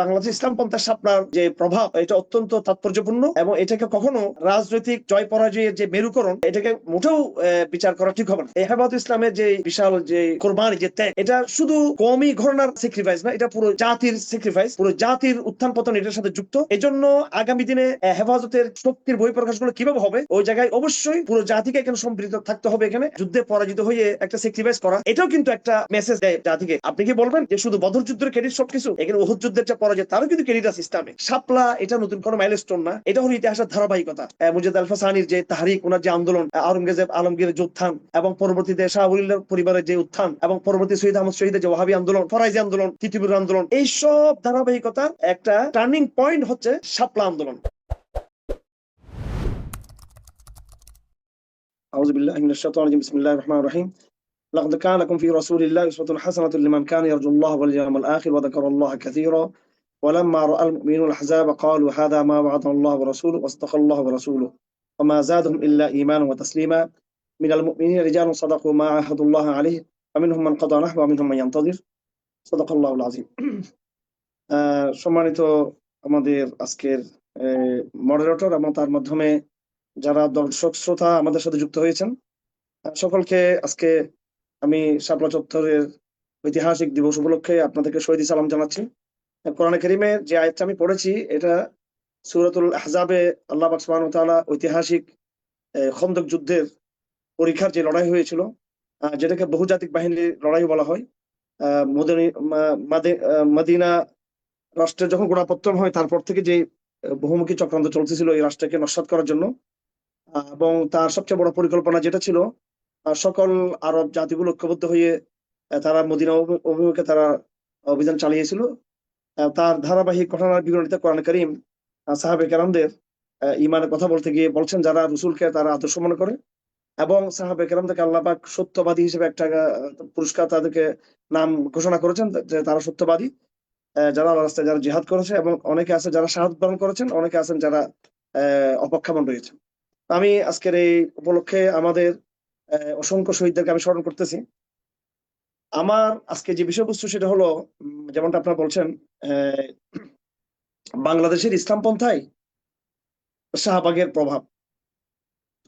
বাংলাদেশ ইসলাম পন্থার সাপনার যে প্রভাব, এটা অত্যন্ত তাৎপর্যপূর্ণ এবং এটাকে কখনো রাজনৈতিক জয় পরাজয়ের যে মেরুকরণ, এটাকে মোটেও বিচার করা ঠিক হবে না। হেফাজত ইসলামের যে বিশাল যে কোরবানি, যে ত্যাগ, এটা শুধু কমই ঘটনার স্যাক্রিফাইস না, এটা পুরো জাতির স্যাক্রিফাইস পুরো জাতির উত্থান পতন এটার সাথে যুক্ত। এজন্য আগামী দিনে হেফাজতের শক্তির বই প্রকাশগুলো কীভাবে হবে, ওই জায়গায় অবশ্যই পুরো জাতিকে এখানে সম্পৃক্ত থাকতে হবে এখানে, যুদ্ধে পরাজিত হয়ে একটা স্যাক্রিফাইস করা, এটাও কিন্তু একটা মেসেজ দেয় জাতিকে। আপনি কি বলবেন যে শুধু বদর যুদ্ধের ক্রেডিট সবকিছু? এখানে ওহুদ যুদ্ধের যে পরাজয় তারও কিন্তু ক্রেডিট আছে ইসলামে শাপলা এটা নতুন কোনো মাইলস্টোন না এটা হলো ইতিহাসের ধারাবাহিকতা আহ, মুজিদ আলফা সানির যে তাহারিক ওনার যে আন্দোলন আহ, আওরঙ্গজেব আলমগীরের যে উত্থান এবং পরবর্তীতে শাহ উলিল্লার পরিবারের যে উত্থান এবং পরবর্তী শহীদ আহমদ শহীদের যে ওহাবি আন্দোলন ফরাইজি আন্দোলন তিতিবুর আন্দোলন এই সব ধারাবাহিকতার একটা টার্নিং পয়েন্ট হচ্ছে শাপলা আন্দোলন أعوذ بالله من الشيطان الرجيم بسم الله الرحمن الرحيم لقد كان لكم في رسول الله أسوة حسنة لمن كان يرجو الله واليوم الآخر وذكر الله كثيرا ولما رأى المؤمنون الأحزاب قالوا هذا ما وعدنا الله ورسوله واصدق الله ورسوله وما زادهم إلا إيمانا وتسليما من المؤمنين رجال صدقوا ما عاهدوا الله عليه ومنهم من قضى نحبه ومنهم من ينتظر صدق الله العظيم আহ, সম্মানিত আমাদের আজকের মডারেটর এবং তার মাধ্যমে যারা দর্শক শ্রোতা আমাদের সাথে যুক্ত হয়েছেন আহ, সকলকে আজকে আমি শাপলা চত্বরের ঐতিহাসিক দিবস উপলক্ষে আপনাদেরকে শহীদ সালাম জানাচ্ছি আহ, কোরআনে করিমের যে আয়াতটা আমি পড়েছি, এটা সুরাতুল আহজাবে আল্লাহ ওয়া তাআলা ঐতিহাসিক খন্দক যুদ্ধের পরীক্ষার যে লড়াই হয়েছিল যেটাকে বহুজাতিক বাহিনীর লড়াই বলা হয় মদিনী রাষ্ট্রের যখন গোড়াপত্তন হয়, তারপর থেকে যে বহুমুখী চক্রান্ত চলতেছিল এই রাষ্ট্রকে নস্বাত করার জন্য এবং তার সবচেয়ে বড় পরিকল্পনা যেটা ছিল সকল আরব জাতিগুলো ঐক্যবদ্ধ হয়ে তারা মদিনা অভিমুখে তারা অভিযান চালিয়েছিল তার ধারাবাহিক ঘটনার বিবরণীতে কোরআন করিম সাহাবে কেরামদের ইমানের কথা বলতে গিয়ে বলছেন, যারা রসুলকে তারা আদর্শ মনে করে এবং সাহাবে কেরামদেরকে আল্লাহ পাক সত্যবাদী হিসেবে একটা পুরস্কার তাদেরকে নাম ঘোষণা করেছেন যে তারা সত্যবাদী। যারা রাস্তায় যারা জিহাদ করেছে এবং অনেকে আছে যারা শাহাদ বরণ করেছেন, অনেকে আছেন যারা অপেক্ষামান রয়েছেন। আমি আজকের এই উপলক্ষে আমাদের অসংখ্য শহীদদেরকে আমি স্মরণ করতেছি। আমার আজকে যে বিষয়বস্তু সেটা হলো যেমনটা আপনারা বলছেন বাংলাদেশের ইসলাম পন্থায় শাহবাগের প্রভাব।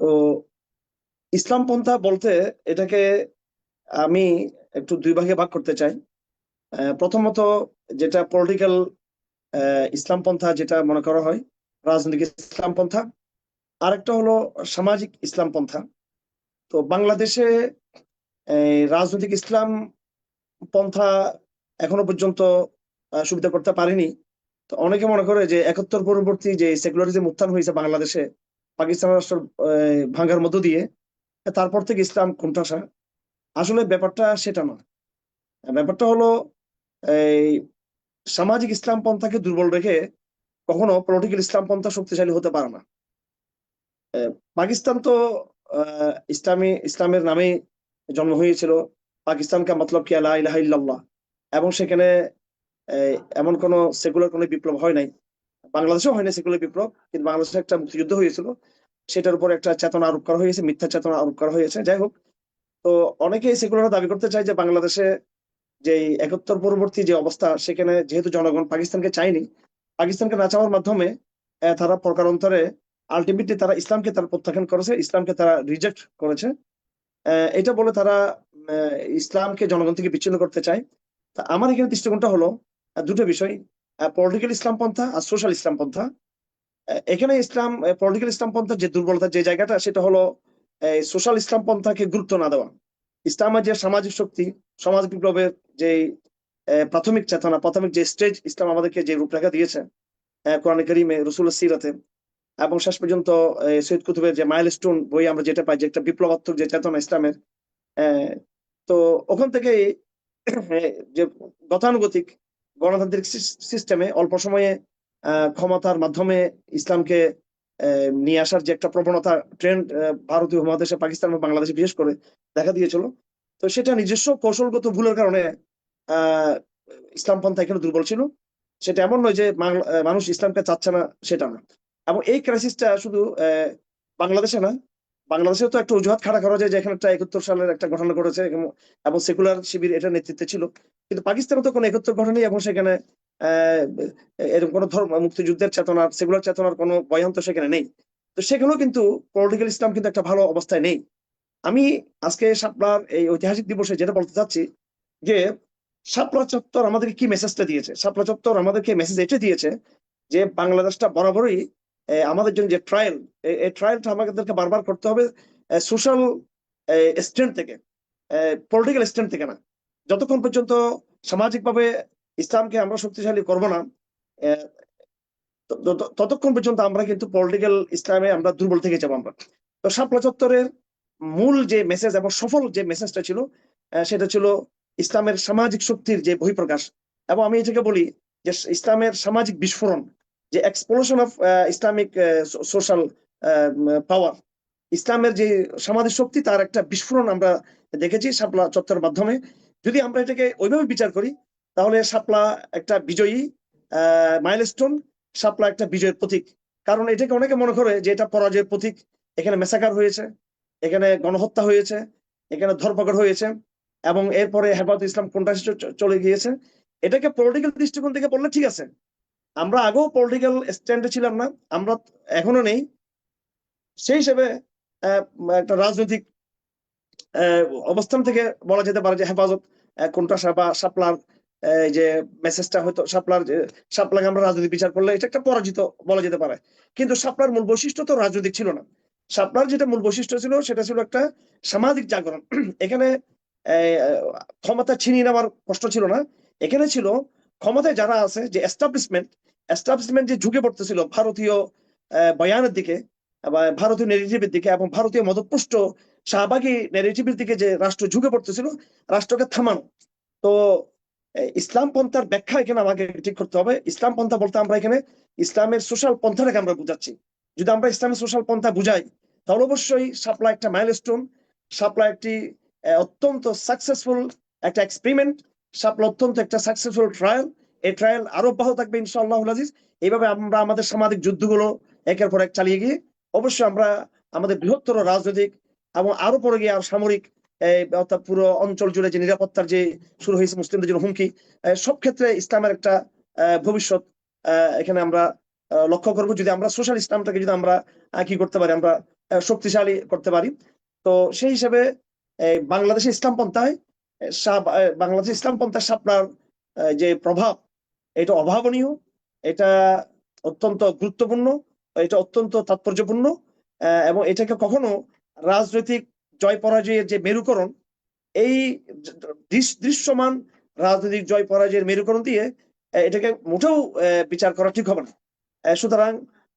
তো ইসলাম পন্থা বলতে এটাকে আমি একটু দুই ভাগে ভাগ করতে চাই। প্রথমত যেটা পলিটিক্যাল ইসলাম পন্থা যেটা মনে করা হয়, রাজনৈতিক ইসলাম পন্থা আরেকটা হলো সামাজিক ইসলাম পন্থা তো বাংলাদেশে রাজনৈতিক ইসলাম পন্থা এখনও পর্যন্ত সুবিধা করতে পারেনি। তো অনেকে মনে করে যে একাত্তর পরবর্তী যে সেকুলারিজম উত্থান হয়েছে বাংলাদেশে, পাকিস্তান রাষ্ট্র ভাঙার মধ্য দিয়ে, তারপর থেকে ইসলাম কোণঠাসা। আসলে ব্যাপারটা সেটা না ব্যাপারটা হলো, এই সামাজিক ইসলাম পন্থাকে দুর্বল রেখে কখনো পলিটিক্যাল ইসলাম পন্থা শক্তিশালী হতে পারে না। পাকিস্তান তো ইসলামী, ইসলামের নামেই জন্ম হয়েছিল। পাকিস্তানকে মতলব কি আলা ইলাহা এবং সেখানে এমন কোনো সেকুলার কোনো বিপ্লব হয় নাই। বাংলাদেশেও হয় না সেকুলার বিপ্লব, কিন্তু বাংলাদেশে একটা মুক্তিযুদ্ধ হয়েছিল। সেটার উপর একটা চেতনা আরোপ করা হয়েছে, মিথ্যা চেতনা আরোপ করা হয়েছে। যাই হোক, তো অনেকেই সেকুলার দাবি করতে চায় যে বাংলাদেশে যে একাত্তর পরবর্তী যে অবস্থা, সেখানে যেহেতু জনগণ পাকিস্তানকে চায়নি, পাকিস্তানকে না চাওয়ার মাধ্যমে তারা প্রকারান্তরে আলটিমেটলি তারা ইসলামকে তারা প্রত্যাখ্যান করেছে, ইসলামকে তারা রিজেক্ট করেছে। এটা বলে তারা ইসলামকে জনগণ থেকে বিচ্ছিন্ন করতে চায়। তা আমার এখানে দৃষ্টিকোণটা হলো দুটো বিষয় পলিটিক্যাল ইসলাম পন্থা আর সোশ্যাল ইসলাম পন্থা। এখানে ইসলাম পলিটিক্যাল ইসলাম পন্থার যে দুর্বলতা যে জায়গাটা, সেটা হলো সোশ্যাল ইসলাম পন্থাকে গুরুত্ব না দেওয়া। ইসলামের যে সামাজিক শক্তি, সমাজ বিপ্লবের যে প্রাথমিক চেতনা, প্রাথমিক যে স্টেজ ইসলাম আমাদেরকে যে রূপরেখা দিয়েছে কোরআন করিমে রসুল সিরাতে, এবং শেষ পর্যন্ত সৈয়দ কুতুবের যে মাইল স্টোন বই আমরা যেটা পাই, যে একটা বিপ্লবাত্মক যে চেতনা ইসলামের তো ওখান থেকে যে গতানুগতিক গণতান্ত্রিক সিস্টেমে অল্প সময়ে ক্ষমতার মাধ্যমে ইসলামকে নিয়ে আসার যে একটা প্রবণতা ট্রেন্ড ভারতীয় মহাদেশে, পাকিস্তান এবং বাংলাদেশে বিশেষ করে দেখা দিয়েছিল, তো সেটা নিজস্ব কৌশলগত ভুলের কারণে ইসলাম পন্থা এখানে দুর্বল ছিল। সেটা এমন নয় যে মানুষ ইসলামকে চাচ্ছে না, সেটা না। এবং এই ক্রাইসিসটা শুধু বাংলাদেশে না বাংলাদেশেও তো একটা অজুহাত খাড়া করা যায় যে এখানে একটা একাত্তর সালের একটা ঘটনা ঘটেছে, এবং- সেকুলার শিবির এটা নেতৃত্বে ছিল। কিন্তু পাকিস্তানে তো কোনো একাত্তর ঘটনাই এবং সেখানে এরকম কোনো ধর্ম, মুক্তিযুদ্ধের চেতনার সেগুলোর চেতনার কোনো বয়ান তো সেখানে নেই। তো সেখানেও কিন্তু পলিটিক্যাল ইসলাম কিন্তু একটা ভালো অবস্থায় নেই। আমি আজকে শাপলার এই ঐতিহাসিক দিবসে যেটা বলতে চাচ্ছি যে শাপলা চত্বর আমাদেরকে কি মেসেজটা দিয়েছে? শাপলা চত্বর আমাদেরকে মেসেজ এটা দিয়েছে যে, বাংলাদেশটা বরাবরই আমাদের জন্য যে ট্রায়াল এই ট্রায়ালটা আমাদেরকে বারবার করতে হবে সোশ্যাল স্ট্যান্ড থেকে পলিটিক্যাল স্ট্যান্ড থেকে না। যতক্ষণ পর্যন্ত সামাজিকভাবে ইসলামকে আমরা শক্তিশালী করব না ততক্ষণ পর্যন্ত আমরা কিন্তু পলিটিক্যাল ইসলামে আমরা দুর্বল থেকে যাব আমরা। তো শাপলা চত্বরের মূল যে মেসেজ এবং সফল যে মেসেজটা ছিল সেটা ছিল ইসলামের সামাজিক শক্তির যে বহিঃপ্রকাশ। এবং আমি এটাকে বলি যে ইসলামের সামাজিক বিস্ফোরণ। যে explosion of Islamic social power ইসলামের যে সামাজিক শক্তি, তার একটা বিস্ফোরণ আমরা দেখেছি শাপলা চত্বরের মাধ্যমে। যদি আমরা এটাকে ওইভাবে বিচার করি, তাহলে শাপলা একটা বিজয়ী মাইলস্টোন শাপলা একটা বিজয়ের প্রতীক। কারণ এটাকে অনেকে মনে করে যে এটা পরাজয়ের প্রতীক। এখানে মেসাকার হয়েছে, এখানে গণহত্যা হয়েছে, এখানে ধরপকড় হয়েছে, এবং এরপরে হেফাজত ইসলাম কোনটা চলে গিয়েছে। এটাকে পলিটিক্যাল দৃষ্টিকোণ থেকে বললে ঠিক আছে। আমরা আগেও পলিটিক্যাল স্ট্যান্ডে ছিলাম না, আমরা এখনও নেই। সেই হিসেবে একটা রাজনৈতিক অবস্থান থেকে বলা যেতে পারে যে হেফাজত কোনটা বা সাপলার যে মেসেজটা হয়তো সাপলার সাপলাকে আমরা রাজনৈতিক বিচার করলে এটা একটা পরাজিত বলা যেতে পারে। কিন্তু সাপলার মূল বৈশিষ্ট্য তো রাজনৈতিক ছিল না। সাপলার যেটা মূল বৈশিষ্ট্য ছিল, সেটা ছিল একটা সামাজিক জাগরণ। এখানে ক্ষমতা ছিনিয়ে নেওয়ার কষ্ট ছিল না। এখানে ছিল ক্ষমতায় যারা আছে, যে এস্টাবলিশমেন্ট এস্টাবলিশমেন্ট যে ঝুঁকে পড়তেছিল, ভারতীয় বয়ানের দিকে ভারতীয় নেগেটিভের দিকে এবং ভারতীয় মদপুষ্ট শাহবাগী নেগেটিভের দিকে যে রাষ্ট্র ঝুঁকে পড়তেছিল, রাষ্ট্রকে থামানো। তো ইসলাম পন্থার ব্যাখ্যা এখানে আমাকে ঠিক করতে হবে। ইসলাম পন্থা বলতে আমরা এখানে ইসলামের সোশ্যাল পন্থাটাকে আমরা বুঝাচ্ছি। যদি আমরা ইসলামের সোশ্যাল পন্থা বুঝাই, তাহলে অবশ্যই সাপ্লাই একটা মাইলস্টোন সাপ্লাই একটি অত্যন্ত সাকসেসফুল একটা এক্সপেরিমেন্ট সাপলা অত্যন্ত একটা সাকসেসফুল ট্রায়াল এই ট্রায়াল আরও অব্যাহত থাকবে ইনশাআল্লাহ আজিজ। এইভাবে আমরা আমাদের সামাজিক যুদ্ধগুলো একের পর এক চালিয়ে গিয়ে অবশ্যই আমরা আমাদের বৃহত্তর রাজনৈতিক এবং আরও পরে গিয়ে আর সামরিক অর্থাৎ পুরো অঞ্চল জুড়ে যে নিরাপত্তার যে শুরু হয়েছে মুসলিমদের জন্য হুমকি সব ক্ষেত্রে ইসলামের একটা ভবিষ্যৎ এখানে আমরা লক্ষ্য করব। যদি আমরা সোশ্যাল ইসলামটাকে যদি আমরা কি করতে পারি, আমরা শক্তিশালী করতে পারি। তো সেই হিসেবে বাংলাদেশে ইসলাম পন্থায় বাংলাদেশ ইসলাম পন্থার সাপনার যে প্রভাব এটা অভাবনীয় এটা অত্যন্ত গুরুত্বপূর্ণ এটা অত্যন্ত তাৎপর্যপূর্ণ এবং এটাকে কখনো রাজনৈতিক জয় পরাজয়ের যে মেরুকরণ এই দৃশ- দৃশ্যমান রাজনৈতিক জয় পরাজয়ের মেরুকরণ দিয়ে এটাকে মোটেও বিচার করা ঠিক হবে না। সুতরাং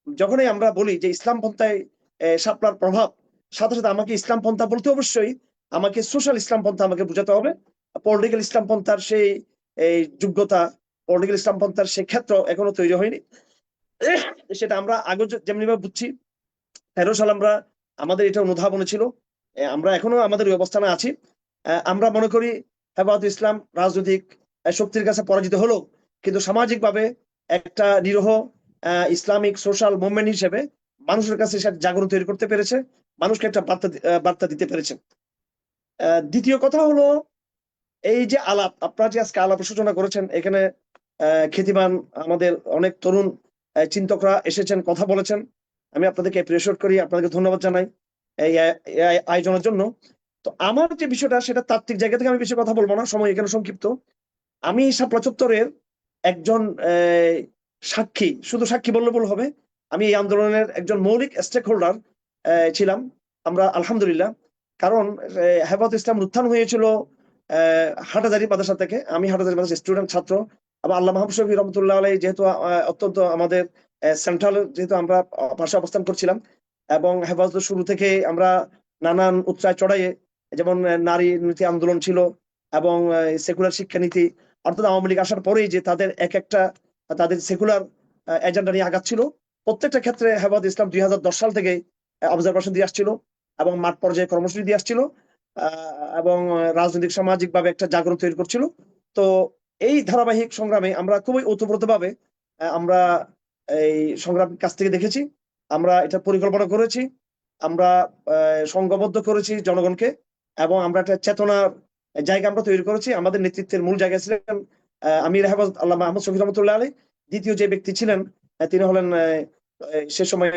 যখনই আমরা বলি যে ইসলাম পন্থায় আহ, শাপলার প্রভাব সাথে সাথে আমাকে ইসলাম পন্থা বলতে অবশ্যই আমাকে সোশ্যাল ইসলাম পন্থা আমাকে বোঝাতে হবে। পলিটিক্যাল ইসলাম পন্থার সেই, এই যোগ্যতা পলিটিক্যাল ইসলাম পন্থার সেই ক্ষেত্র এখনও তৈরি হয়নি। সেটা আমরা আগে যেমনি ভাবে বুঝছি তেরো সাল আমরা আমাদের এটা অনুধাবনে ছিল। আমরা এখনও আমাদের ওই অবস্থানে আছি। আমরা মনে করি হেফাজত ইসলাম রাজনৈতিক শক্তির কাছে পরাজিত হলো, কিন্তু সামাজিকভাবে একটা নিরহ ইসলামিক সোশ্যাল মুভমেন্ট হিসেবে মানুষের কাছে সেটা জাগরণ তৈরি করতে পেরেছে। মানুষকে একটা বার্তা বার্তা দিতে পেরেছে। দ্বিতীয় কথা হলো এই যে আলাপ, আপনারা যে আজকে আলাপ সূচনা করেছেন, এখানে খ্যাতিমান আমাদের অনেক তরুণ চিন্তকরা এসেছেন, কথা বলেছেন। আমি আপনাদেরকে অ্যাপ্রিসিয়েট করি, আপনাদেরকে ধন্যবাদ জানাই এই আয়োজনের জন্য। তো আমার যে বিষয়টা, সেটা তাত্ত্বিক জায়গা থেকে আমি বেশি কথা বলব না, সময় এখানে সংক্ষিপ্ত। আমি শাপলা চত্বরের একজন সাক্ষী, শুধু সাক্ষী বললে ভুল হবে, আমি এই আন্দোলনের একজন মৌলিক স্টেক হোল্ডার ছিলাম। আমরা, আলহামদুলিল্লাহ কারণ আহ, হেফাজত ইসলাম উত্থান হয়েছিল হাটাজারি মাদ্রাসা থেকে। আমি হাটাজারি মাদ্রাসা স্টুডেন্ট ছাত্র। আবার আল্লাহ মাহবুব শফি রহমতুল্লাহ আলাই যেহেতু অত্যন্ত আমাদের সেন্ট্রাল যেহেতু আমরা পাশে অবস্থান করছিলাম এবং হেফাজত শুরু থেকে আমরা নানান উৎসাহ চড়াইয়ে যেমন নারী নীতি আন্দোলন ছিল এবং সেকুলার শিক্ষানীতি অর্থাৎ আওয়ামী লীগ আসার পরেই যে তাদের এক একটা তাদের সেকুলার এজেন্ডা নিয়ে আগাচ্ছিল প্রত্যেকটা ক্ষেত্রে হেফাজত ইসলাম দুই হাজার দশ সাল থেকে অবজারভেশন দিয়ে আসছিল। এবং মাঠ পর্যায়ে কর্মসূচি দিয়ে আসছিল এবং রাজনৈতিক সামাজিক ভাবে একটা জাগরণ তৈরি করছিল। তো এই ধারাবাহিক সংগ্রামে আমরা খুবই ওতপ্রোতভাবে আমরা এই সংগ্রাম কাছ থেকে দেখেছি, আমরা এটা পরিকল্পনা করেছি, আমরা সংঘবদ্ধ করেছি জনগণকে, এবং আমরা একটা চেতনার জায়গা আমরা তৈরি করেছি। আমাদের নেতৃত্বের মূল জায়গায় ছিলেন আমির হেফাজত আল্লাহ আহমদ শফি রহমতুল্লাহ আলী। দ্বিতীয় যে ব্যক্তি ছিলেন তিনি হলেন সে সময়ে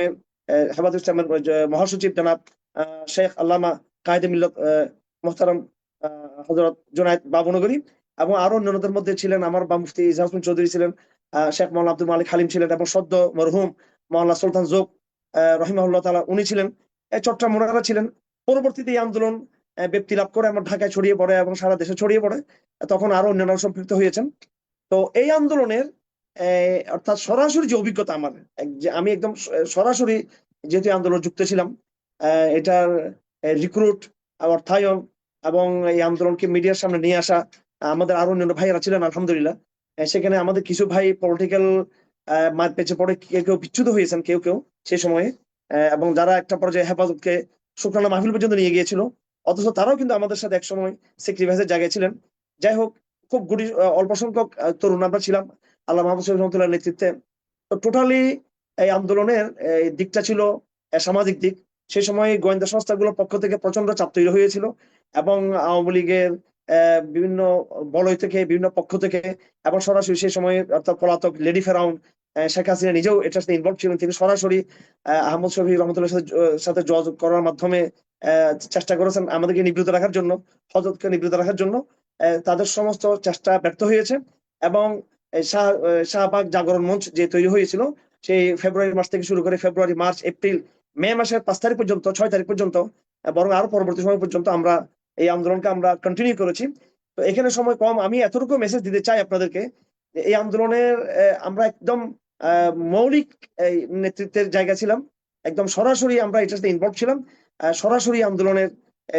হেফাজত ইসলামের মহাসচিব জনাব শেখ আল্লামা কায়দে মিল্লত মোহতারাম হজরত জোনায়েদ বাবুনগরী এবং আরও অন্যান্যদের মধ্যে ছিলেন আমার বা মুফতি ইজাজ চৌধুরী ছিলেন শেখ মৌলানা আব্দুল মালিক হালিম ছিলেন এবং সদ্য মরহুম মৌলানা সুলতান জোক রহিমাহুল্লাহ তালা উনি ছিলেন। চট্টগ্রাম মোনারা ছিলেন। পরবর্তীতে এই আন্দোলন ব্যক্তি লাভ করে আমার ঢাকায় ছড়িয়ে পড়ে এবং সারা দেশে ছড়িয়ে পড়ে, তখন আরও অন্যান্য সম্পৃক্ত হয়েছেন। তো এই আন্দোলনের অর্থাৎ সরাসরি যে অভিজ্ঞতা আমার যে আমি একদম সরাসরি যেহেতু আন্দোলন যুক্ত ছিলাম এটার রিক্রুট অর্থায়ন এবং এই আন্দোলনকে মিডিয়ার সামনে নিয়ে আসা আমাদের আরও অন্যান্য ভাইয়েরা ছিলেন, আলহামদুলিল্লাহ। সেখানে আমাদের কিছু ভাই পলিটিক্যাল মার পেছে পড়ে কেউ কেউ বিচ্যুত হয়েছেন, কেউ কেউ সেই সময়ে। এবং যারা একটা পর্যায়ে হেফাজতকে শুক্রানা মাহফিল পর্যন্ত নিয়ে গিয়েছিল, অথচ তারাও কিন্তু আমাদের সাথে একসময় সেক্রিফাইসের জায়গায় ছিলেন। যাই হোক, খুব গুটি অল্প সংখ্যক তরুণ আমরা ছিলাম, আল্লাহ মাহমুদ রহমতুল্লাহ নেতৃত্বে। তো টোটালি এই আন্দোলনের দিকটা ছিল সামাজিক দিক। সেই সময় গোয়েন্দা সংস্থাগুলোর পক্ষ থেকে প্রচণ্ড চাপ তৈরি হয়েছিল এবং আওয়ামী লীগের বিভিন্ন বলয় থেকে বিভিন্ন পক্ষ থেকে এবং সরাসরি সেই সময় অর্থাৎ পলাতক লেডি ফেরাউন শেখ হাসিনা নিজেও এটার সাথে ইনভলভ ছিলেন। তিনি সরাসরি আহ, আহমদ শফি রহমতুল্লাহ সাথে যোগাযোগ করার মাধ্যমে চেষ্টা করেছেন আমাদেরকে নিবৃত রাখার জন্য হজরতকে নিবৃত রাখার জন্য। তাদের সমস্ত চেষ্টা ব্যর্থ হয়েছে এবং শাহবাগ জাগরণ মঞ্চ যে তৈরি হয়েছিল সেই ফেব্রুয়ারি মাস থেকে শুরু করে ফেব্রুয়ারি মার্চ এপ্রিল মে মাসের পাঁচ তারিখ পর্যন্ত, ছয় তারিখ পর্যন্ত, বরং আরও পরবর্তী সময় পর্যন্ত আমরা এই আন্দোলনকে আমরা কন্টিনিউ করেছি। তো এখানে সময় কম, আমি এতটুকু মেসেজ দিতে চাই আপনাদেরকে এই আন্দোলনের আমরা একদম মৌলিক নেতৃত্বের জায়গা ছিলাম। একদম সরাসরি আমরা এটার সাথে ইনভলভ ছিলাম। সরাসরি আন্দোলনের,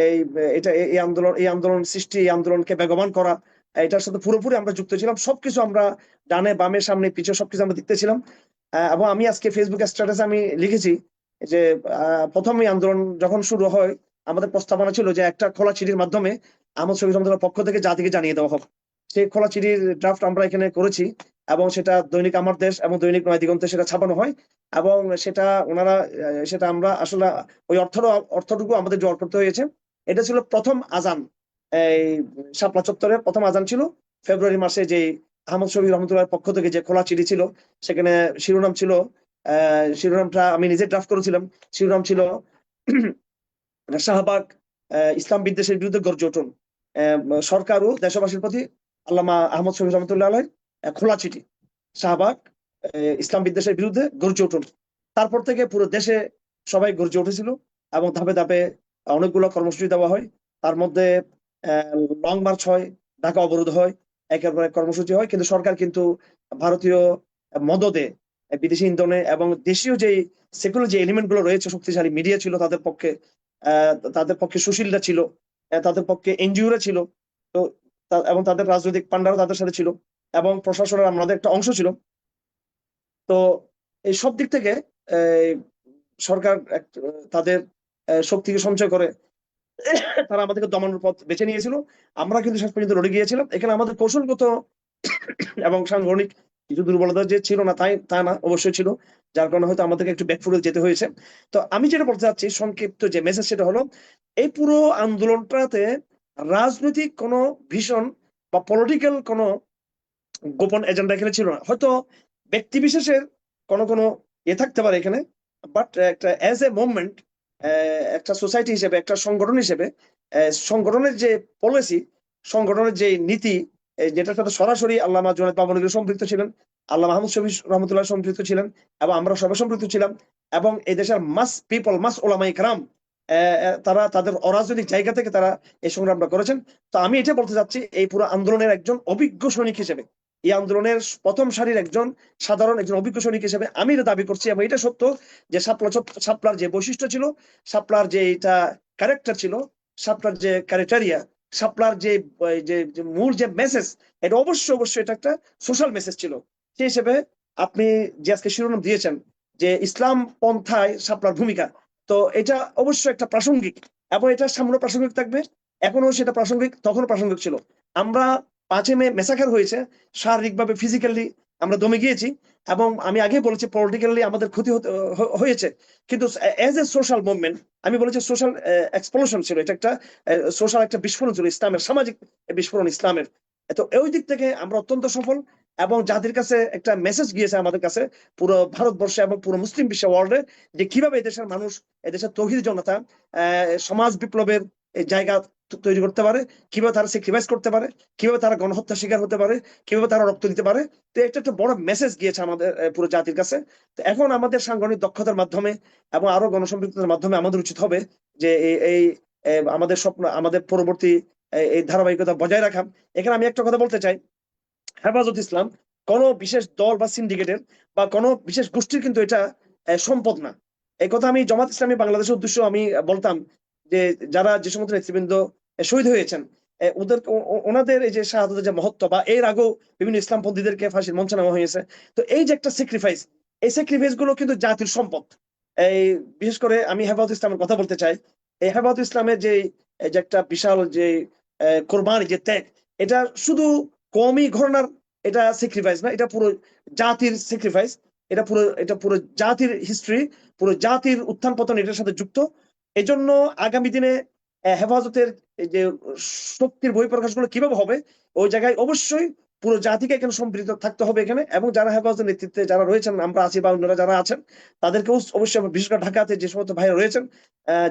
এই, এটা এই আন্দোলন এই আন্দোলন সৃষ্টি, এই আন্দোলনকে বেগবান করা, এটার সাথে পুরোপুরি আমরা যুক্ত ছিলাম। সবকিছু আমরা ডানে বামে, সামনে পিছনে সবকিছু আমরা দেখতেছিলাম। এবং আমি আজকে ফেসবুক স্ট্যাটাসে আমি লিখেছি যে প্রথম এই আন্দোলন যখন শুরু হয়, আমাদের প্রস্তাবনা ছিল যে একটা খোলা চিঠির মাধ্যমে আহমদ শহীদ রহমতুল্লাহ পক্ষ থেকে জাতিকে জানিয়ে দেওয়া হোক। সেই খোলা চিঠির ড্রাফট আমরা এখানে করেছি এবং সেটা দৈনিক আমার দেশ এবং দৈনিক নয় দিগন্তে সেটা ছাপানো হয় এবং সেটা ওনারা সেটা আমরা আসলে ওই অর্থ, অর্থটুকু আমাদের জোয়ার করতে হয়েছে। এটা ছিল প্রথম আজান। এই শাপলা চত্বরের প্রথম আজান ছিল ফেব্রুয়ারি মাসে যে আহমদ শফি রহমতুল্লাহ পক্ষ থেকে যে খোলা চিঠি ছিল, সেখানে শিরোনাম ছিল শিরোনামটা আমি নিজে ড্রাফট করেছিলাম। শিরোনাম ছিল শাহবাগ ইসলাম বিদ্বেষের বিরুদ্ধে গর্জে উঠুন সরকার ও দেশবাসীর প্রতি আল্লামা আহমদ শফি রহমতুল্লাহ খোলা চিঠি। শাহবাগ ইসলাম বিদ্বেষের বিরুদ্ধে গর্জে উঠুন তারপর থেকে পুরো দেশে সবাই গর্জে উঠেছিল এবং ধাপে ধাপে অনেকগুলো কর্মসূচি দেওয়া হয়। তার মধ্যে লং মার্চ হয়, ঢাকা অবরোধ হয়, একের পর এক কর্মসূচি হয়। কিন্তু সরকার কিন্তু ভারতীয় মদদে বিদেশি ইন্ধনে এবং দেশীয় যে সেকুলার যে এলিমেন্টগুলো রয়েছে শক্তিশালী মিডিয়া ছিল তাদের পক্ষে তাদের পক্ষে সুশীলরা ছিল তাদের পক্ষে এনজিওরা ছিল, তো এবং তাদের রাজনৈতিক পান্ডারা তাদের সাথে ছিল এবং প্রশাসনের আমাদের একটা অংশ ছিল। তো এই সব দিক থেকে সরকার তাদের শক্তিকে সঞ্চয় করে তারা আমাদেরকে দমানোর পথ বেছে নিয়েছিল। আমরা কিন্তু শেষ পর্যন্ত লড়ে গিয়েছিলাম। এখানে আমাদের কৌশলগত এবং সাংগঠনিক কিছু দুর্বলতা যে ছিল না, তাই তা না, অবশ্যই ছিল। যার কারণে হয়তো আমাদেরকে একটু ব্যাকফুটে যেতে হয়েছে। তো আমি যেটা বলতে চাচ্ছি, সংক্ষিপ্ত যে মেসেজ সেটা হলো, এই পুরো আন্দোলনটাতে রাজনৈতিক কোনো ভীষণ বা পলিটিক্যাল কোনো গোপন এজেন্ডা এখানে ছিল না। হয়তো ব্যক্তি বিশেষের কোনো কোনো ইয়ে থাকতে পারে এখানে বাট একটা অ্যাজ এ মুভমেন্ট একটা সোসাইটি হিসেবে, একটা সংগঠন হিসেবে সংগঠনের যে পলিসি সংগঠনের যে নীতি যেটার সাথে সরাসরি আল্লামা জোনাদ বাবনগর সম্পৃক্ত ছিলেন আল্লাহ মাহমুদ শফি রহমতুল্লাহ সম্পৃক্ত ছিলেন, এবং আমরা সবাই সম্পৃক্ত ছিলাম, এবং এই দেশের মাস পিপল মাস ওলামা ইকরাম তারা তাদের অরাজনৈতিক জায়গা থেকে তারা এই সংগ্রামটা করেছেন। তো আমি এটা বলতে চাচ্ছি, এই পুরো আন্দোলনের একজন অভিজ্ঞ সৈনিক হিসেবে, এই আন্দোলনের প্রথম সারির একজন সাধারণ একজন অভিজ্ঞ সৈনিক হিসেবে আমি এটা দাবি করছি, এবং এটা সত্য যে সাপলা সাপলার যে বৈশিষ্ট্য ছিল, সাপলার যে এটা ক্যারেক্টার ছিল, সাপলার যে ক্যারেক্টারিয়া সাপলার যে মূল যে মেসেজ এটা অবশ্যই অবশ্যই এটা একটা সোশ্যাল মেসেজ ছিল। সেই হিসেবে আপনি যে আজকে শিরোনাম দিয়েছেন যে ইসলাম পন্থায় সাপলার ভূমিকা, তো এটা অবশ্যই একটা প্রাসঙ্গিক। এবং এটা সামনে প্রাসঙ্গিক থাকবে এখনও সেটা প্রাসঙ্গিক, তখনও প্রাসঙ্গিক ছিল। আমরা পাঁচে মে মেসাকার হয়েছে, শারীরিকভাবে ফিজিক্যালি আমরা দমে গিয়েছি এবং আমি আগে বলেছি পলিটিক্যালি আমাদের ক্ষতি হয়েছে। কিন্তু এজ এ সোশ্যাল মুভমেন্ট আমি বলেছি সোশ্যাল এক্সপ্লোশন ছিল। এটা একটা সোশ্যাল একটা বিস্ফোরণ ছিল ইসলামের, সামাজিক বিস্ফোরণ ইসলামের। তো ওই দিক থেকে আমরা অত্যন্ত সফল এবং যাদের কাছে একটা মেসেজ গিয়েছে আমাদের কাছে, পুরো ভারতবর্ষে এবং পুরো মুসলিম বিশ্ব ওয়ার্ল্ডে যে কীভাবে এদেশের মানুষ, এদেশের তহিদ জনতা সমাজ বিপ্লবের জায়গা তৈরি করতে পারে, কীভাবে তারা স্যাক্রিফাইস করতে পারে, কীভাবে তারা গণহত্যা শিকার হতে পারে, কীভাবে তারা রক্ত দিতে পারে। তো এটা একটা বড় মেসেজ গিয়েছে আমাদের পুরো জাতির কাছে। তো এখন আমাদের সাংগঠনিক দক্ষতার মাধ্যমে এবং আরও গণসম্পৃক্ততার মাধ্যমে আমাদের উচিত হবে যে এই আমাদের স্বপ্ন, আমাদের পরবর্তী এই ধারাবাহিকতা বজায় রাখা। এখানে আমি একটা কথা বলতে চাই। হেফাজত ইসলাম কোনো বিশেষ দল বা সিন্ডিকেটের বা কোনো বিশেষ গোষ্ঠীর কিন্তু এটা সম্পদ না। এই কথা আমি জমাত ইসলামী বাংলাদেশের উদ্দেশ্য আমি বলতাম যে যারা যে সমস্ত নেতৃবৃন্দ শহীদ হয়েছেন ওদের ওনাদের এই যে শাহাদতের যে মহত্ব বা এর আগেও বিভিন্ন ইসলামপন্থীদেরকে ফাঁসির মঞ্চ নেওয়া হয়েছে। তো এই যে একটা স্যাক্রিফাইস এই স্যাক্রিফাইসগুলো কিন্তু জাতির সম্পদ। এই, বিশেষ করে আমি হেফাজত ইসলামের কথা বলতে চাই। এই হেফাজত ইসলামের যে একটা বিশাল যে কোরবানি যে ত্যাগ, এটা শুধু কমই ঘটনার এটা স্যাক্রিফাইস না, এটা পুরো জাতির স্যাক্রিফাইস এটা পুরো এটা পুরো জাতির হিস্ট্রি পুরো জাতির উত্থান পতন এটার সাথে যুক্ত। এজন্য আগামী দিনে হেফাজতের যে শক্তির বই বহিঃপ্রকাশগুলো কীভাবে হবে, ওই জায়গায় অবশ্যই পুরো জাতিকে এখানে সম্পৃক্ত থাকতে হবে এখানে এবং যারা হেফাজতের নেতৃত্বে যারা রয়েছেন, আমরা আছি বা অন্যরা যারা আছেন তাদেরকেও অবশ্যই বিশেষ করে ঢাকাতে যে সমস্ত ভাইরা রয়েছেন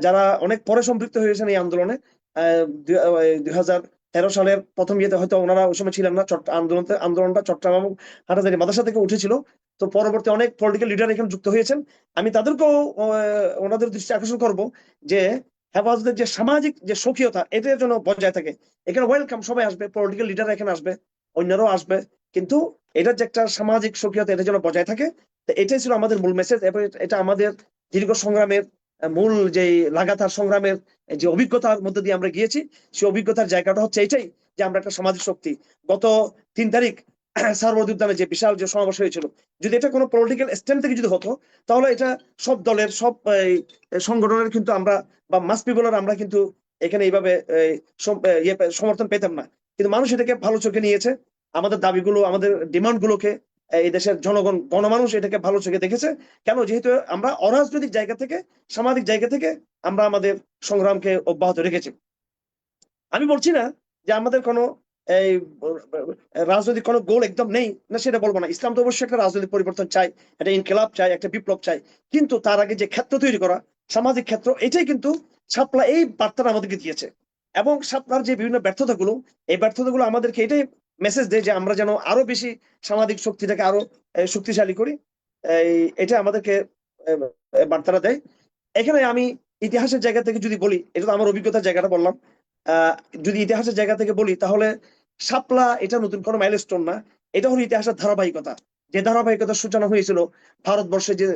যারা অনেক পরে সম্পৃক্ত হয়েছেন এই আন্দোলনে আহ দুই হাজার তেরো সালের প্রথম ইয়েতে হয়তো ওনারা ওই সময় ছিলেন না, চট্ট আন্দোলনতে আন্দোলনটা চট্টগ্রাম হাটাজারি মাদ্রাসা থেকে উঠেছিল। তো পরবর্তী অনেক পলিটিক্যাল লিডার এখানে যুক্ত হয়েছেন। আমি তাদেরকেও ওনাদের দৃষ্টি আকর্ষণ করব যে হেফাজতের যে সামাজিক যে সক্রিয়তা এটার জন্য বজায় থাকে। এখানে ওয়েলকাম সবাই আসবে পলিটিক্যাল লিডার এখানে আসবে, অন্যরাও আসবে। কিন্তু এটার যে একটা সামাজিক সক্রিয়তা এটা যেন বজায় থাকে। এটাই ছিল আমাদের মূল মেসেজ এবং এটা আমাদের দীর্ঘ সংগ্রামের মূল যে লাগাতার সংগ্রামের যে অভিজ্ঞতার মধ্যে দিয়ে আমরা গিয়েছি, সেই অভিজ্ঞতার জায়গাটা হচ্ছে এটাই যে আমরা একটা সমাজ শক্তি গত তিন তারিখ সারবর্দী উদ্যানে যে বিশাল যে সমাবেশ হয়েছিল, যদি এটা কোনো পলিটিক্যাল স্ট্যান্ড থেকে যদি হতো, তাহলে এটা সব দলের, সব সংগঠনের কিন্তু আমরা, বা মাস পিপলের আমরা কিন্তু এখানে এইভাবে ইয়ে সমর্থন পেতাম না। কিন্তু মানুষ এটাকে ভালো চোখে নিয়েছে। আমাদের দাবিগুলো, আমাদের ডিমান্ড গুলোকে এই দেশের জনগণ, গণমানুষ এটাকে ভালো চোখে দেখেছে। কেন? যেহেতু আমরা অরাজনৈতিক জায়গা থেকে, সামাজিক জায়গা থেকে আমরা আমাদের সংগ্রামকে অব্যাহত রেখেছি। আমি বলছি না যে আমাদের কোনো এই রাজনৈতিক কোনো গোল একদম নেই, না সেটা বলব না। ইসলাম তো অবশ্যই একটা রাজনৈতিক পরিবর্তন চাই একটা ইনকেলাব চাই একটা বিপ্লব চাই কিন্তু তার আগে যে ক্ষেত্র তৈরি করা, সামাজিক ক্ষেত্র, এটাই কিন্তু সাপলা এই বার্তাটা আমাদেরকে দিয়েছে। এবং সাপলার যে বিভিন্ন ব্যর্থতাগুলো, এই ব্যর্থতাগুলো আমাদেরকে এটাই মেসেজ দেয় যে আমরা যেন আরও বেশি সামাজিক শক্তিটাকে আরও শক্তিশালী করি। এটা আমাদেরকে বার্তাটা দেয়। এখানে আমি ইতিহাসের জায়গা থেকে যদি বলি, এটা তো আমার অভিজ্ঞতার জায়গাটা বললাম যদি ইতিহাসের জায়গা থেকে বলি, তাহলে শাপলা এটা নতুন কোনো মাইলস্টোন না, এটা হলো ইতিহাসের ধারাবাহিকতা। যে ধারাবাহিকতার সূচনা হয়েছিল, ভারতবর্ষে যে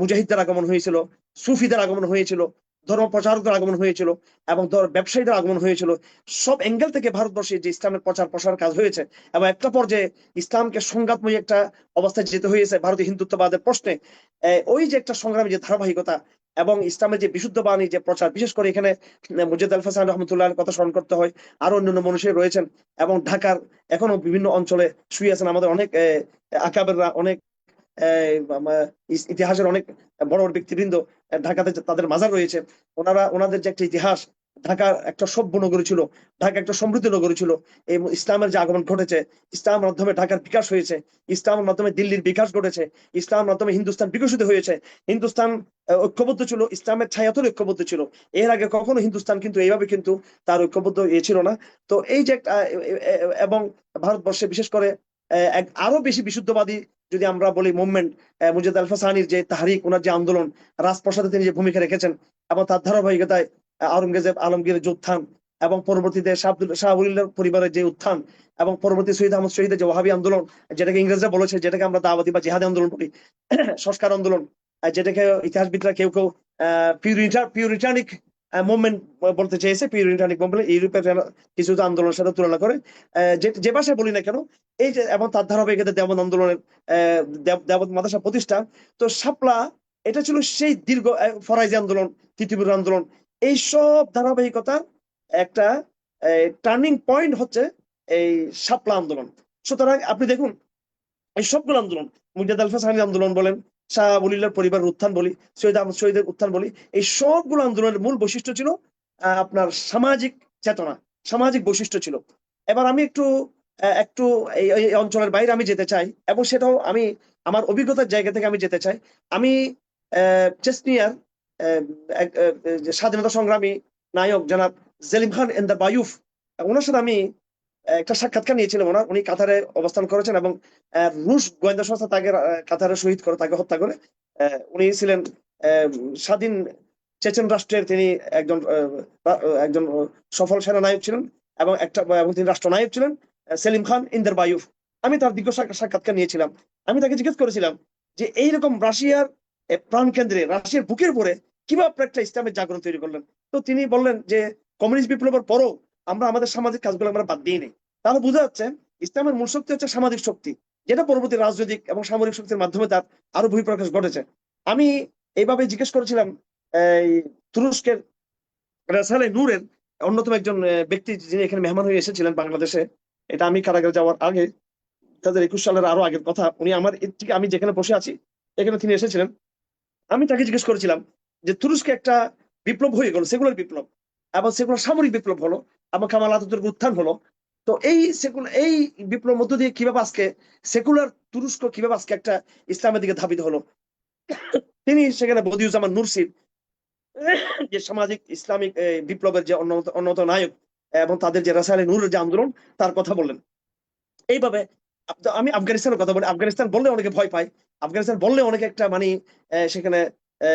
মুজাহিদদের আগমন হয়েছিল, সুফিদের আগমন হয়েছিল ধর্ম প্রচারকদের আগমন হয়েছিল এবং ধর- ব্যবসায়ীদের আগমন হয়েছিল। সব অ্যাঙ্গেল থেকে ভারতবর্ষে যে ইসলামের প্রচার প্রসার কাজ হয়েছে এবং একটা পর্যায়ে ইসলামকে সংঘাতময় একটা অবস্থায় যেতে হয়েছে ভারতীয় হিন্দুত্ববাদের প্রশ্নে ওই যে একটা সংগ্রামের যে ধারাবাহিকতা এবং ইসলামের যে বিশুদ্ধ বাণী যে প্রচার, বিশেষ করে এখানে মুজিদ আল ফাসান রহমতুল্লাহ কথা স্মরণ করতে হয়, আরও অন্যান্য মানুষের রয়েছেন এবং ঢাকার এখনও বিভিন্ন অঞ্চলে শুয়ে আছেন আমাদের অনেক আকাবেররা, অনেক ইতিহাসের অনেক বড় বড় ব্যক্তিবৃন্দ ঢাকাতে তাদের মাজার রয়েছে ওনারা ওনাদের যে একটা ইতিহাস ঢাকা একটা সভ্য নগরী ছিল ঢাকা একটা সমৃদ্ধ নগরী ছিল এই ইসলামের যে আগমন ঘটেছে ইসলামের মাধ্যমে ঢাকার বিকাশ হয়েছে ইসলামের মাধ্যমে দিল্লির বিকাশ ঘটেছে ইসলামের মাধ্যমে হিন্দুস্তান বিকশিত হয়েছে হিন্দুস্তান ঐক্যবদ্ধ ছিল ইসলামের ছায়াতলে ঐক্যবদ্ধ ছিল। এর আগে কখনো হিন্দুস্তান কিন্তু এইভাবে কিন্তু তার ঐক্যবদ্ধ এ ছিল না। তো এই যে একটা, এবং ভারতবর্ষে বিশেষ করে আরও বেশি বিশুদ্ধবাদী যদি আমরা বলি মুভমেন্ট মুজাদ আলফা সাহানির যে তাহারিক ওনার যে আন্দোলন, রাজপ্রসাদে তিনি যে ভূমিকা রেখেছেন এবং তার ধারাবাহিকতায় আওরঙ্গজেব আলমগীরের যে উত্থান এবং পরবর্তীতে শাহ আব্দুল পরিবারের যে উত্থান এবং পরবর্তী শহীদ আহমদ শহীদের যে ওহাবি আন্দোলন, যেটাকে ইংরেজরা বলেছে, যেটাকে আমরা দাওয়াতি বা জিহাদি আন্দোলন বলি, সংস্কার আন্দোলন যেটাকে ইতিহাসবিদরা কেউ কেউ, আহ পিউরিটা পিউরিটানিক মুভমেন্ট বলতে চেয়েছে পিউরিটানিক মুভমেন্ট ইউরোপের কিছু আন্দোলনের সাথে তুলনা করে যে ভাষায় বলি না কেন, এই যে, এবং তার ধারাবাহিকতা দেবন আন্দোলনের দেবত মাদ্রাসা প্রতিষ্ঠা, তো সাপলা এটা ছিল সেই দীর্ঘ ফরাইজি আন্দোলন তিতুমির আন্দোলন, এই সব ধারাবাহিকতার একটা টার্নিং পয়েন্ট হচ্ছে এই সাপলা আন্দোলন। সুতরাং আপনি দেখুন, এই সবগুলো আন্দোলন মুজাদ আলফা সাহানি আন্দোলন বলেন শাহ আবুলিল্লার পরিবারের উত্থান বলি সৈয়দ আহমদ শহীদের উত্থান বলি এই সবগুলো আন্দোলনের মূল বৈশিষ্ট্য ছিল আপনার সামাজিক চেতনা সামাজিক বৈশিষ্ট্য ছিল। এবার আমি একটু একটু এই অঞ্চলের বাইরে আমি যেতে চাই এবং সেটাও আমি আমার অভিজ্ঞতার জায়গা থেকে আমি যেতে চাই। আমি এক, স্বাধীনতা সংগ্রামী নায়ক জনাব জেলিম খান এন দ্য বায়ুফ ওনার সাথে আমি একটা সাক্ষাৎকার নিয়েছিলাম ওনার উনি কাতারে অবস্থান করেছেন এবং রুশ গোয়েন্দা সংস্থা তাকে কাতারে শহীদ করে, তাকে হত্যা করে। উনি ছিলেন স্বাধীন চেচেন রাষ্ট্রের তিনি একজন একজন সফল সেনানায়ক ছিলেন এবং একটা, এবং তিনি রাষ্ট্রনায়ক ছিলেন সেলিম খান ইন্দার বায়ুফ আমি তার দীর্ঘ সাক্ষা- সাক্ষাৎকার নিয়েছিলাম। আমি তাকে জিজ্ঞেস করেছিলাম যে, এইরকম রাশিয়ার প্রাণ কেন্দ্রে রাশিয়ার বুকের পরে কীভাবে আপনি একটা ইসলামের জাগরণ তৈরি করলেন? তো তিনি বললেন যে, কমিউনিস্ট বিপ্লবের পরও আমরা আমাদের সামাজিক কাজগুলো আমরা বাদ দিই নি তাহলে বোঝা যাচ্ছে ইসলামের মূল শক্তি হচ্ছে সামাজিক শক্তি, যেটা পরবর্তী রাজনৈতিক এবং সামরিক শক্তির মাধ্যমে তার আরও বহিঃপ্রকাশ ঘটেছে। আমি এইভাবে জিজ্ঞেস করেছিলাম, এই তুরস্কের রাসালে নূরের অন্যতম একজন ব্যক্তি যিনি এখানে মেহমান হয়ে এসেছিলেন বাংলাদেশে, এটা আমি কারাগারে যাওয়ার আগে, তাদের একুশ সালের আরও আগের কথা, উনি আমার থেকে আমি যেখানে বসে আছি, এখানে তিনি এসেছিলেন। আমি তাকে জিজ্ঞেস করেছিলাম যে তুরস্কে একটা বিপ্লব হয়ে গেল সেগুলার বিপ্লব, এবং সেগুলো সামরিক বিপ্লব হলো, এবং কামাল আতাতুর্ক উত্থান হলো তো এই এই বিপ্লব মধ্য দিয়ে কীভাবে আজকে সেকুলার তুরস্ক কীভাবে আজকে একটা ইসলামের দিকে ধাবিত হলো? তিনি সেখানে বদিউজ্জামান নুরসির যে সামাজিক, ইসলামিক বিপ্লবের যে অন্যতম নায়ক এবং তাদের যে রাসায়নিক নূরের যে আন্দোলন, তার কথা বললেন। এইভাবে আমি আফগানিস্তানের কথা বলি। আফগানিস্তান বললে অনেকে ভয় পায়। আফগানিস্তান বললে অনেকে একটা মানে সেখানে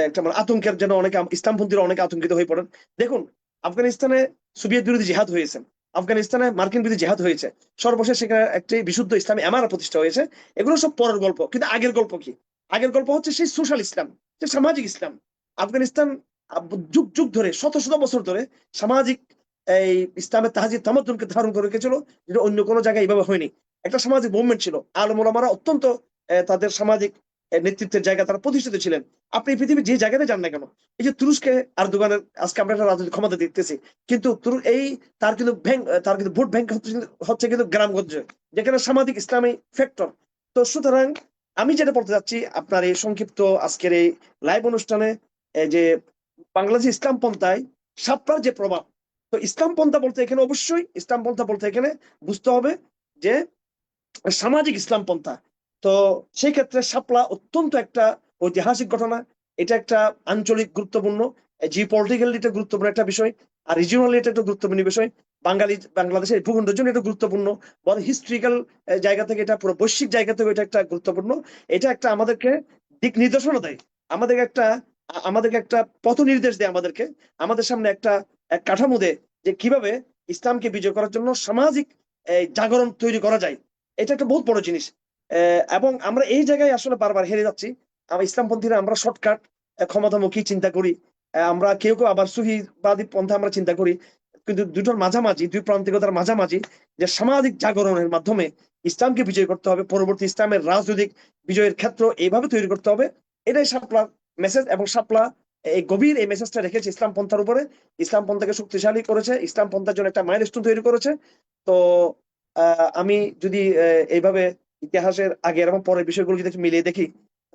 একটা মানে আতঙ্কের জন্য অনেকে ইসলামপন্থীরা অনেকে আতঙ্কিত হয়ে পড়েন। দেখুন, আফগানিস্তানে সোভিয়েত বিরোধী জিহাদ হয়েছে। আফগানিস্তানে মার্কিন বিরোধী জিহাদ হয়েছে। সর্বশেষ সেখানে একটি বিশুদ্ধ ইসলামী এমারা প্রতিষ্ঠা হয়েছে। এগুলো সব পরের গল্প, কিন্তু আগের গল্প কি? আগের গল্প হচ্ছে সেই সোশ্যাল ইসলাম, যে সামাজিক ইসলাম। আফগানিস্তান যুগ যুগ ধরে, শত শত বছর ধরে সামাজিক এই ইসলামের তাহাজির তামাদ্দুনকে ধারণ করে রেখেছিল, যেটা অন্য কোনো জায়গায় এইভাবে হয়নি। একটা সামাজিক মুভমেন্ট ছিল। আলমোলামারা অত্যন্ত তাদের সামাজিক নেতৃত্বের জায়গা তারা প্রতিষ্ঠিত ছিলেন। আপনি পৃথিবীর যে জায়গাতে যান না কেন? এই যে তুরস্কে আর দোকানের আজকে আমরা একটা রাজনৈতিক ক্ষমতা দেখতেছি। কিন্তু এই তার কিন্তু ব্যাংক তার কিন্তু ভোট ব্যাংক হচ্ছে কিন্তু গ্রামগঞ্জে, যেখানে সামাজিক ইসলামী ফ্যাক্টর তো সুতরাং আমি যেটা বলতে চাচ্ছি, আপনার এই সংক্ষিপ্ত আজকের এই লাইভ অনুষ্ঠানে যে বাংলাদেশ ইসলাম পন্থায় সাপ্তার যে প্রভাব, তো ইসলাম পন্থা বলতে এখানে অবশ্যই, ইসলাম পন্থা বলতে এখানে বুঝতে হবে যে সামাজিক ইসলাম পন্থা তো সেই ক্ষেত্রে শাপলা অত্যন্ত একটা ঐতিহাসিক ঘটনা। এটা একটা আঞ্চলিক গুরুত্বপূর্ণ জি পলিটিক্যালি এটা গুরুত্বপূর্ণ একটা বিষয়, আর রিজিওনালি এটা একটা গুরুত্বপূর্ণ বিষয়। বাঙালি, বাংলাদেশের ভূখণ্ডের জন্য এটা গুরুত্বপূর্ণ বড় হিস্ট্রিক্যাল জায়গা থেকে এটা পুরো বৈশ্বিক জায়গা থেকে এটা একটা গুরুত্বপূর্ণ। এটা একটা আমাদেরকে দিক নির্দেশনা দেয় আমাদেরকে একটা আমাদেরকে একটা পথ নির্দেশ দেয় আমাদেরকে, আমাদের সামনে একটা, এক কাঠামো দেয় যে কীভাবে ইসলামকে বিজয় করার জন্য সামাজিক জাগরণ তৈরি করা যায়। এটা একটা বহুত বড় জিনিস। এবং আমরা এই জায়গায় আসলে বারবার হেরে যাচ্ছি। আমরা ইসলামপন্থীরা আমরা শর্টকাট ক্ষমতামুখী চিন্তা করি। আমরা কেউ কেউ আবার সুফিবাদী পন্থা আমরা চিন্তা করি। কিন্তু দুটোর মাঝামাঝি, দুই প্রান্তিকতার মাঝামাঝি যে সামাজিক জাগরণের মাধ্যমে ইসলামকে বিজয় করতে হবে, পরবর্তী ইসলামের রাজনৈতিক বিজয়ের ক্ষেত্র এইভাবে তৈরি করতে হবে, এটাই সাপলা মেসেজ এবং সাপলা এই গভীর এই মেসেজটা রেখেছে ইসলাম পন্থার উপরে। ইসলাম পন্থাকে শক্তিশালী করেছে ইসলাম পন্থার জন্য একটা মাইলস্টোন তৈরি করেছে। তো আমি যদি এইভাবে ইতিহাসের আগের এবং পরের বিষয়গুলো যদি মিলিয়ে দেখি,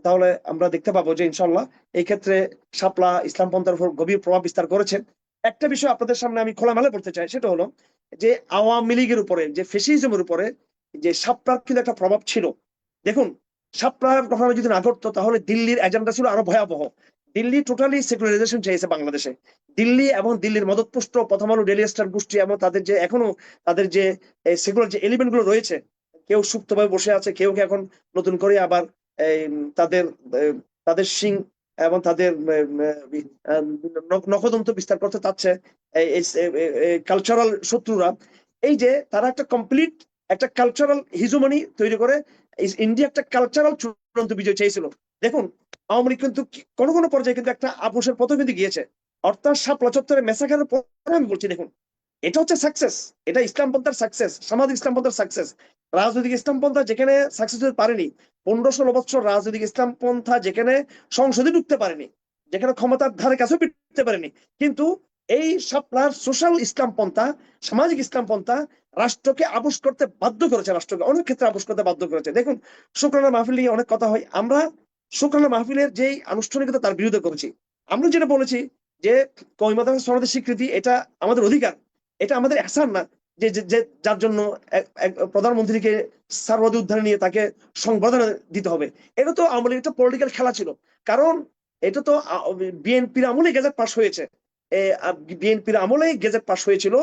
তাহলে আমরা দেখতে পাবো যে ইনশাল্লাহ এই ক্ষেত্রে শাপলা ইসলাম পন্থার উপর গভীর প্রভাব বিস্তার করেছে। একটা বিষয় আপনাদের সামনে আমি খোলামেলা বলতে চাই, সেটা হলো যে আওয়ামী লীগের উপরে, যে ফেসিজমের উপরে যে শাপলার কিন্তু একটা প্রভাব ছিল। দেখুন, শাপলার ঘটনা যদি না ঘটতো, তাহলে দিল্লির এজেন্ডা ছিল আরও ভয়াবহ। দিল্লি টোটালি সেকুলারাইজেশন চেয়েছে বাংলাদেশে। দিল্লি এবং দিল্লির মদতপুষ্ট প্রথম আলো ডেলি স্টার গোষ্ঠী এবং তাদের যে এখনও তাদের যে সেকুলার যে এলিমেন্টগুলো রয়েছে কেউ সুপ্তভাবে বসে আছে কেউ এখন নতুন করে আবার তাদের তাদের সিং এবং তাদের নখদন্ত বিস্তার করতে চাচ্ছে কালচারাল শত্রুরা। এই যে তারা একটা কমপ্লিট একটা কালচারাল হিজুমানি তৈরি করে ইন্ডিয়া একটা কালচারাল চূড়ান্ত বিজয় চেয়েছিল। দেখুন, আওয়ামী লীগ কিন্তু কোনো কোনো পর্যায়ে কিন্তু একটা আপোষের পথে কিন্তু গিয়েছে। অর্থাৎ শাপলা চত্বরে মেসাকারের পরে আমি বলছি, দেখুন এটা হচ্ছে সাকসেস এটা ইসলামপন্থার সাকসেস সামাজিক ইসলামপন্থার সাকসেস রাজনৈতিক ইসলামপন্থা যেখানে সাকসেস হতে পারেনি। পনেরো ষোলো বছর রাজনৈতিক ইসলামপন্থা যেখানে সংসদে ঢুকতে পারেনি। যেখানে ক্ষমতার ধারে কাছেও পিটতে পারেনি। কিন্তু এই সাপলার সোশ্যাল ইসলাম পন্থা সামাজিক ইসলাম পন্থা রাষ্ট্রকে আবুশ করতে বাধ্য করেছে রাষ্ট্রকে। অনেক ক্ষেত্রে আবুশ করতে বাধ্য করেছে। দেখুন শুক্রানা মাহফিল নিয়ে অনেক কথা হয়। আমরা শুক্রানা মাহফিলের যেই আনুষ্ঠানিকতা তার বিরুদ্ধে করেছি। আমরা যেটা বলেছি যে কইমাদার সনদের স্বীকৃতি, এটা আমাদের অধিকার। এটা আমাদের এহসান না, যে যার জন্য প্রধানমন্ত্রীকে সার্বাধি উদ্ধারে নিয়ে তাকে সংবর্ধনা দিতে হবে। এটা তো লীগের একটা পলিটিক্যাল খেলা ছিল। কারণ এটা তো বিএনপির আমলে গেজেট পাস হয়েছে। বিএনপির আমলেই গেজেট পাস হয়েছিল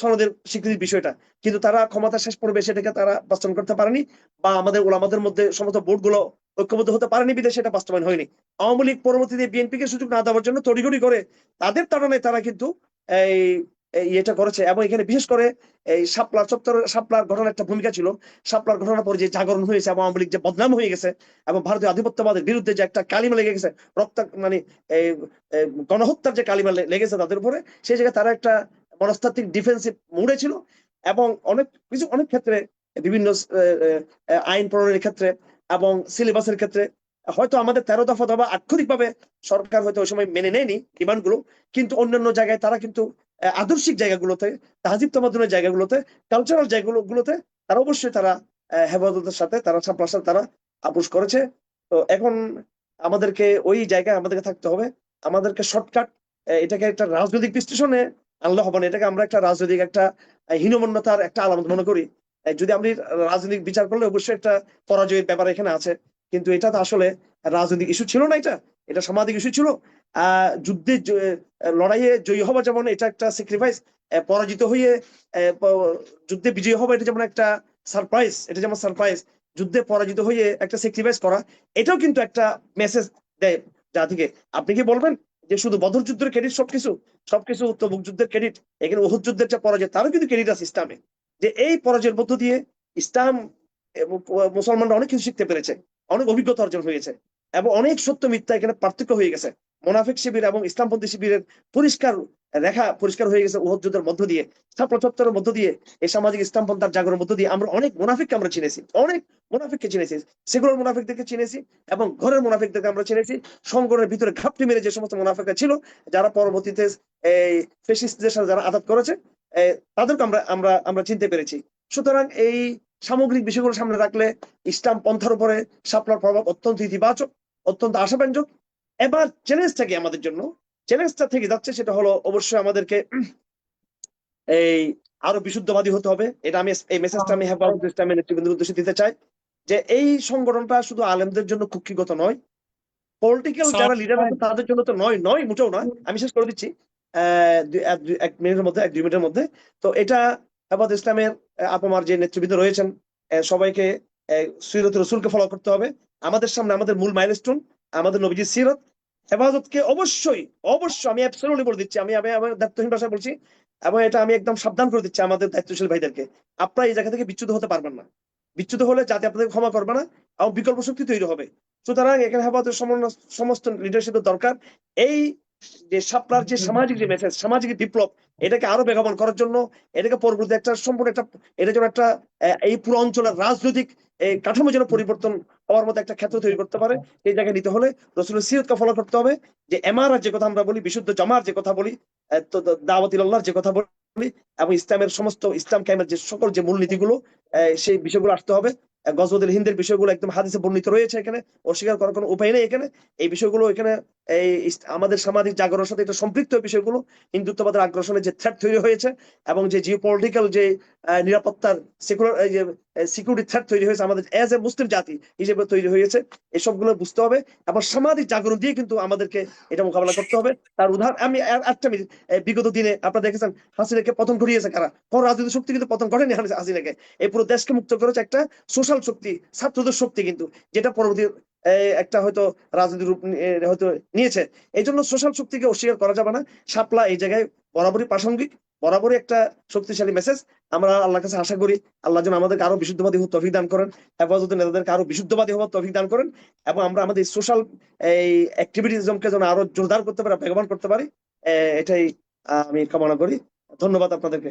সনদের স্বীকৃতির বিষয়টা। কিন্তু তারা ক্ষমতা শেষ পর্বে সেটাকে তারা বাস্তবায়ন করতে পারেনি বা আমাদের ওলামাদের মধ্যে সমস্ত বোর্ডগুলো ঐক্যবদ্ধ হতে পারেনি বিদেশে সেটা বাস্তবায়ন হয়নি। আওয়ামী লীগ পরবর্তীতে বিএনপিকে সুযোগ না দেওয়ার জন্য তড়িঘড়ি করে তাদের তাড়নায় তারা কিন্তু এই এটা করেছে এবং এখানে বিশেষ করে এই শাপলার চত্বর, শাপলার ঘটনার একটা ভূমিকা ছিল। শাপলার ঘটনার পরে যে জাগরণ হয়েছে এবং আওয়ামী যে বদনাম হয়ে গেছে এবং ভারতীয় আধিপত্যবাদের বিরুদ্ধে যে একটা কালিমা লেগে গেছে, রক্ত মানে এই গণহত্যার যে কালিমা লেগেছে তাদের উপরে, সেই জায়গায় তারা একটা মনস্তাত্ত্বিক ডিফেন্সিভ মুডে ছিল এবং অনেক কিছু, অনেক ক্ষেত্রে, বিভিন্ন আইন প্রণয়নের ক্ষেত্রে এবং সিলেবাসের ক্ষেত্রে, হয়তো আমাদের তেরো দফা দফা আক্ষরিকভাবে সরকার হয়তো ওই সময় মেনে নেয়নি, ডিমান্ডগুলো, কিন্তু অন্যান্য জায়গায় তারা কিন্তু আদর্শিক জায়গাগুলোতে, তাহাজিব তমাদুনের জায়গাগুলোতে কালচারাল জায়গাগুলোতে তারা অবশ্যই তারা হেফাজতের সাথে তারা ছাপড়ার সাথে তারা আপোষ করেছে। তো এখন আমাদেরকে ওই জায়গায় আমাদেরকে থাকতে হবে। আমাদেরকে শর্টকাট এটাকে একটা রাজনৈতিক বিশ্লেষণে আনলে হবে না। এটাকে আমরা একটা রাজনৈতিক একটা হীনমন্যতার একটা আলামত মনে করি। যদি আমি রাজনৈতিক বিচার করলে অবশ্যই একটা পরাজয়ের ব্যাপার এখানে আছে। কিন্তু এটা তো আসলে রাজনৈতিক ইস্যু ছিল না এটা। এটা সামাজিক ইস্যু ছিল। যুদ্ধে লড়াইয়ে জয়ী হওয়া যেমন এটা একটা স্যাক্রিফাইস পরাজিত হয়ে যুদ্ধে বিজয়ী হওয়া এটা যেমন একটা সারপ্রাইজ এটা যেমন সারপ্রাইজ যুদ্ধে পরাজিত হয়ে একটা স্যাক্রিফাইস করা, এটাও কিন্তু একটা মেসেজ দেয় জাতিকে। আপনি কি বলবেন যে শুধু বদর যুদ্ধের ক্রেডিট সবকিছু? সবকিছু তবুক যুদ্ধের ক্রেডিট এখানে উহুদ যুদ্ধের যে পরাজয়, তারও কিন্তু ক্রেডিট আছে ইসলামে। যে এই পরাজয়ের মধ্য দিয়ে ইসলাম এবং মুসলমানরা অনেক কিছু শিখতে পেরেছে, অনেক অভিজ্ঞতা অর্জন হয়েছে এবং অনেক সত্য মিথ্যা এখানে পার্থক্য হয়ে গেছে। মোনাফিক শিবির এবং ইসলামপন্থী শিবিরের পরিষ্কার রেখা পরিষ্কার হয়ে গেছে উহদ যুদ্ধের মধ্য দিয়ে ছাত্র চত্বরের মধ্য দিয়ে, এই সামাজিক ইসলামপন্থার জাগরণের মধ্য দিয়ে। আমরা অনেক মুনাফিককে আমরা চিনেছি, অনেক মুনাফিককে চিনেছি। সেগুলোর মুনাফিকদেরকে চিনেছি এবং ঘরের মুনাফিকদেরকে আমরা চিনেছি। সংগঠনের ভিতরে ঘাপটি মেরে যে সমস্ত মুনাফিকরা ছিল, যারা পরবর্তীতে এই ফেসিস্টদের সাথে যারা আঘাত করেছে তাদেরকে আমরা আমরা আমরা চিনতে পেরেছি। সুতরাং এই সামগ্রিক বিষয়গুলো সামনে রাখলে ইসলাম পন্থার উপরে শাপলার প্রভাব অত্যন্ত ইতিবাচক, অত্যন্ত আশাব্যঞ্জক। এবার চ্যালেঞ্জটা কি আমাদের জন্য। চ্যালেঞ্জটা থেকে যাচ্ছে সেটা হলো অবশ্যই আমাদেরকে এই আরও বিশুদ্ধবাদী হতে হবে। এটা আমি এই মেসেজটা আমি হেফাজত ইসলামের নেতৃবৃন্দের উদ্দেশ্যে দিতে চাই যে এই সংগঠনটা শুধু আলেমদের জন্য কুক্ষিগত নয় পলিটিক্যাল যারা লিডার আছে তাদের জন্য তো নয় নয় মোটেও নয়। আমি শেষ করে দিচ্ছি। আহ, এক মিনিটের মধ্যে এক দুই মিনিটের মধ্যে। তো এটা হেফাজত ইসলামের আহ, আপামার যে নেতৃবৃন্দ রয়েছেন সবাইকে সিরত রসুলকে ফলো করতে হবে। আমাদের সামনে আমাদের মূল মাইলস্টোন আমাদের নবীজি সিরত হেফাজতকে অবশ্যই অবশ্যই আমি অ্যাবসলুটলি বলে দিচ্ছি, আমি আমি আমার দায়িত্বহীন ভাষায় বলছি, এবং এটা আমি একদম সাবধান করে দিচ্ছি আমাদের দায়িত্বশীল ভাইদেরকে। আপনারা এই জায়গা থেকে বিচ্যুত হতে পারবেন না। বিচ্যুত হলে জাতি আপনাদের ক্ষমা করবে না, এবং বিকল্প শক্তি তৈরি হবে। সুতরাং এখানে হেফাজতের সমস্ত লিডারশিপের দরকার। এই যে সাপলার যে সামাজিক যে মেসেজ সামাজিক বিপ্লব, এটাকে আরও বেগবান করার জন্য, এটাকে পরবর্তী একটা সম্পূর্ণ একটা, এটা যেন একটা এই পুরো অঞ্চলের রাজনৈতিক কাঠামো যেন পরিবর্তন হওয়ার মতো একটা ক্ষেত্র তৈরি করতে পারে এই জায়গায় নিতে হলে রসুলের সিরতকে ফলো করতে হবে, যে এমারার যে কথা আমরা বলি, বিশুদ্ধ জমার যে কথা বলি তো দাওয়াতিল্লাহর যে কথা বলি, এবং ইসলামের সমস্ত, ইসলাম কায়েমের যে সকল যে মূলনীতিগুলো সেই বিষয়গুলো আসতে হবে গজবদুল হিন্দের বিষয়গুলো একদম হাদিসে বর্ণিত রয়েছে এখানে। অস্বীকার করার কোনো উপায় নেই এখানে। এই বিষয়গুলো এখানে, এই আমাদের সামাজিক জাগরণের সাথে এটা সম্পৃক্ত বিষয়গুলো। হিন্দুত্ববাদের আগ্রাসনের যে থ্রেট তৈরি হয়েছে এবং যে জিও পলিটিক্যাল যে নিরাপত্তার সেকুলার যে সিকিউরিটি থ্রেট তৈরি হয়েছে আমাদের এজ এ মুসলিম জাতি হিসেবে তৈরি হয়েছে। এসবগুলো বুঝতে হবে। এবং সামাজিক জাগরণ দিয়ে কিন্তু আমাদেরকে এটা মোকাবেলা করতে হবে। তার উদাহরণ, আমি একটা মিনিট বিগত দিনে আপনারা দেখেছেন, হাসিনাকে পতন ঘটিয়েছে কারা? কোন রাজনৈতিক শক্তি কিন্তু পতন ঘটেনি হাসি- হাসিনাকে। এই পুরো দেশকে মুক্ত করেছে একটা সোশ্যাল শক্তি, ছাত্রদের শক্তি কিন্তু, যেটা পরবর্তী একটা হয়তো রাজনৈতিক রূপ হয়তো নিয়েছে। এই জন্য সোশ্যাল শক্তিকে অস্বীকার করা যাবে না। শাপলা এই জায়গায় বরাবরই প্রাসঙ্গিক, বরাবরই একটা শক্তিশালী মেসেজ আমরা আল্লাহর কাছে আশা করি, আল্লাহ যেন আমাদেরকে আরও বিশুদ্ধবাদী হওয়ার তৌফিক দান করেন হেফাজতের নেতাদেরকে আরও বিশুদ্ধবাদী হওয়ার তৌফিক দান করেন, এবং আমরা আমাদের সোশ্যাল এই অ্যাক্টিভিটিজমকে যেন আরও জোরদার করতে পারি বেগবান করতে পারি। এটাই আমি কামনা করি। ধন্যবাদ আপনাদেরকে।